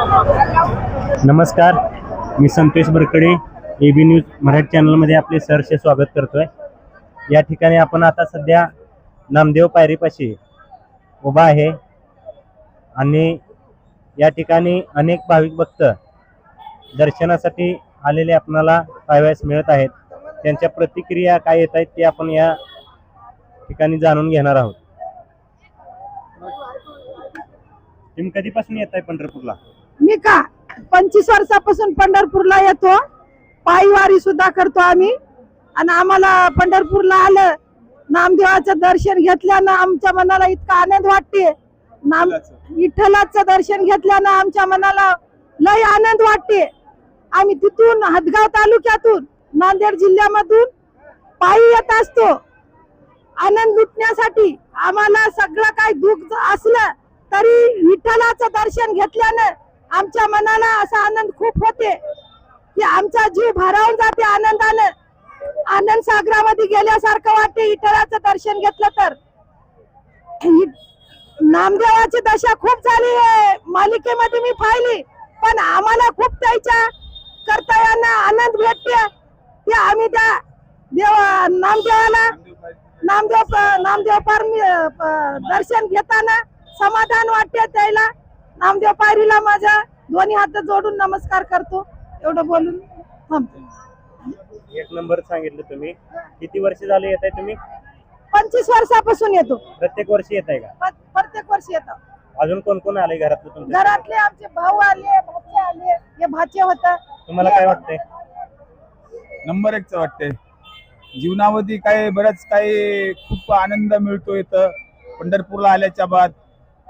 नमस्कार मी Santosh Barkade A B news Marathi चॅनलमध्ये आपले सरसे स्वागत करतोय. या ठिकाणी आपण आता सध्या नामदेव पायरीपाशी उभा आहे आणि या ठिकाणी अनेक भाविक भक्त दर्शनासाठी आलेले आपणाला पाहावयास मिळत आहेत. त्यांच्या प्रतिक्रिया काय येत आहेत ते आपण या ठिकाणी जाणून घेणार आहोत. तुम्ही कधीपासून येत आहे पंढरपूरला? मी का? पंचवीस वर्षापासून पंढरपूरला येतो. पायीवारी सुद्धा करतो आम्ही. आणि आम्हाला पंढरपूरला आलं नामदेवाचं दर्शन घेतल्यानं आमच्या मनाला इतका आनंद वाटते. नाम विठ्ठलाचं दर्शन घेतल्यानं आमच्या मनाला लय आनंद वाटते. आम्ही तिथून हदगाव तालुक्यातून नांदेड जिल्ह्यामधून पायी येत असतो. आनंद लुटण्यासाठी आम्हाला सगळं काही दुःख असलं तरी विठ्ठलाचं दर्शन घेतल्यानं आमच्या मनाला असा आनंद खूप होते की आमचा जीव भारावून जाते आनंदानं. आनंद सागरामध्ये गेल्यासारखं वाटते विठ्ठलाचं दर्शन घेतलं तर. नामदेवाची दशा खूप झाली आहे मालिकेमध्ये मी पाहिली पण आम्हाला खूप त्याच्या कर्तव्यांना आनंद भेटते. की आम्ही त्या देव नामदेवाला नामदेव नामदेव पार दर्शन घेताना समाधान वाटते त्याला. नामदेव पायरीला माझ्या दोन्ही हात जोडून नमस्कार करतो. एवढं बोलून थांबतो. एक नंबर सांगितलं तुम्ही. किती वर्ष झाले येत आहे तुम्ही? पंचवीस वर्षापासून येतो. प्रत्येक वर्षी येत आहे का प्रत्येक वर्षी येतो. अजून कोण कोण आले घरातलं तुमच्या घरातले आमचे भाऊ आले भाचे आले हे भाचे होत. तुम्हाला काय वाटतंय? नंबर एकचं वाटते जीवनामध्ये काय बऱ्याच काही खूप आनंद मिळतो इथं. पंढरपूरला आल्याच्या बाद.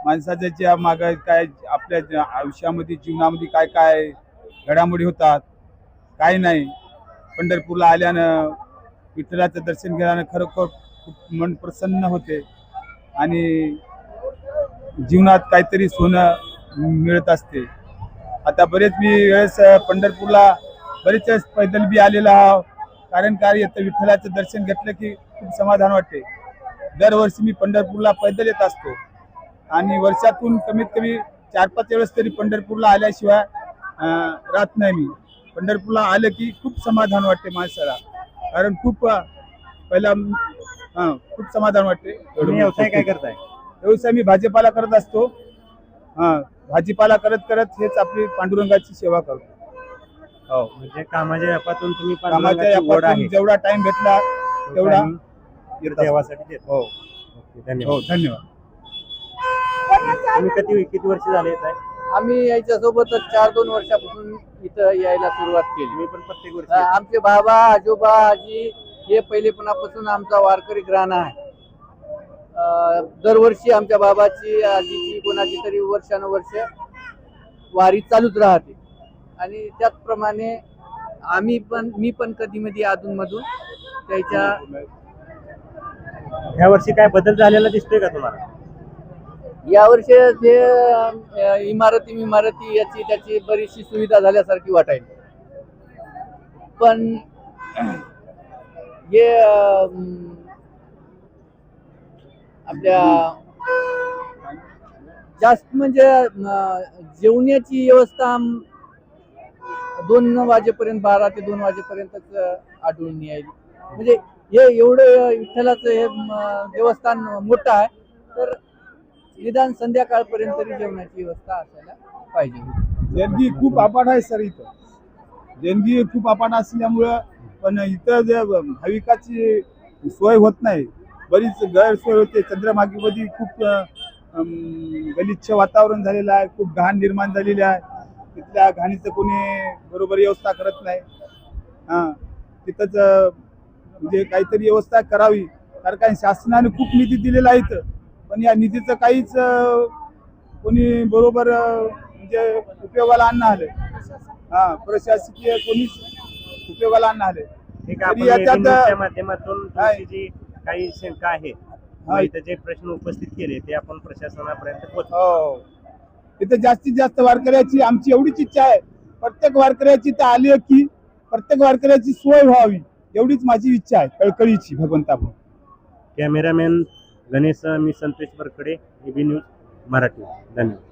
माणसाच्या ज्या माग काय आपल्या आयुष्यामध्ये जीवनामध्ये काय काय घडामोडी होतात काय नाही. पंढरपूरला आल्यानं विठ्ठलाचं दर्शन घेण्यानं खरोखर खूप मन प्रसन्न होते. आणि जीवनात काहीतरी सोनं मिळत असते. आता बरेच मी वेळेस पंढरपूरला बरेच वेळेस पैदल बी आलेला आहो. कारण काय येतं विठ्ठलाचं दर्शन घेतलं की खूप समाधान वाटते. दरवर्षी मी पंढरपूरला पैदल येत असतो. आणि वर्षातून कमीत कमी चार पाच वेळेस तरी पंढरपूरला आल्याशिवाय राहत नाही मी. पंढरपूरला आलं की खूप समाधान वाटते माणसाला. कारण खूप पहिला खूप समाधान वाटते. व्यवसाय काय करताय? व्यवसाय मी भाजीपाला करत असतो. हा भाजीपाला करत करत हेच आपली पांडुरंगाची सेवा करतो. हो म्हणजे कामाच्या व्यापातून तुम्ही कामाच्या जेवढा टाइम भेटला तेवढा. देवासाठी हो. धन्यवाद. हो धन्यवाद. तुम्ही किती किती वर्ष झाले येत आहे? आम्ही याच्यासोबतच चार दोन वर्षापासून इथं यायला सुरुवात केली. मी पण प्रत्येक वर्षी येतो. आमचे बाबा आजोबा आजी हे पहिलेपणापासून आमचा वारकरी ग्रहण आहे. अं, दरवर्षी आमच्या बाबाची आजीची कोणाची तरी वर्षानुवर्ष वारी चालूच राहते. आणि त्याचप्रमाणे आम्ही पण मी पण कधी मध्ये अधून मधून त्याच्या ह्या वर्षी काय बदल झालेला दिसतोय का तुम्हाला? यावर्षी जे अं, इमारती इमारती याची त्याची बरीचशी सुविधा झाल्यासारखी वाटायची पण हे आपल्या जास्त म्हणजे जेवण्याची व्यवस्था दोन वाजेपर्यंत बारा ते दोन वाजेपर्यंतच आढळून यायली. म्हणजे हे एवढं विठ्ठलाचं हे देवस्थान मोठं आहे तर निदान संध्याकाळपर्यंत तरी जेवणाची व्यवस्था असायला पाहिजे. देणगी खूप अपाट आहे सर इथं. देणगी खूप अपाट असल्यामुळं पण इथं जे भाविकाची सोय होत नाही. बरीच गैरसोय होते. चंद्रमागीमध्ये खूप गलिच्छ वातावरण झालेलं आहे. खूप घाण निर्माण झालेली आहे. तिथल्या घाणीचं कोणी बरोबर व्यवस्था करत नाही. हां तिथंच म्हणजे काहीतरी व्यवस्था करावी. कारण काय शासनाने खूप निधी दिलेला आहे इथं. पण या निधीचं काहीच कोणी बरोबर म्हणजे उपयोगाला आणणं आलं हा प्रशासकीय कोणीच उपयोगाला आणणं आलं ठीक आहे तरी आपण याच्यात- ABNews च्या माध्यमातून काय? तुमची जी काही शंका आहे. इथं जे प्रश्न उपस्थित केले ते आपण प्रशासनापर्यंत पोहोचवू. हो. इथं जास्तीत जास्त वारकऱ्याची आमची एवढीच इच्छा आहे. प्रत्येक वारकऱ्याची तर आली की प्रत्येक वारकऱ्याची सोय व्हावी एवढीच माझी इच्छा आहे कळकळीची भगवंता कॅमेरामॅन गणेश मी संतोष बरकडे एबी न्यूज मराठी. धन्यवाद.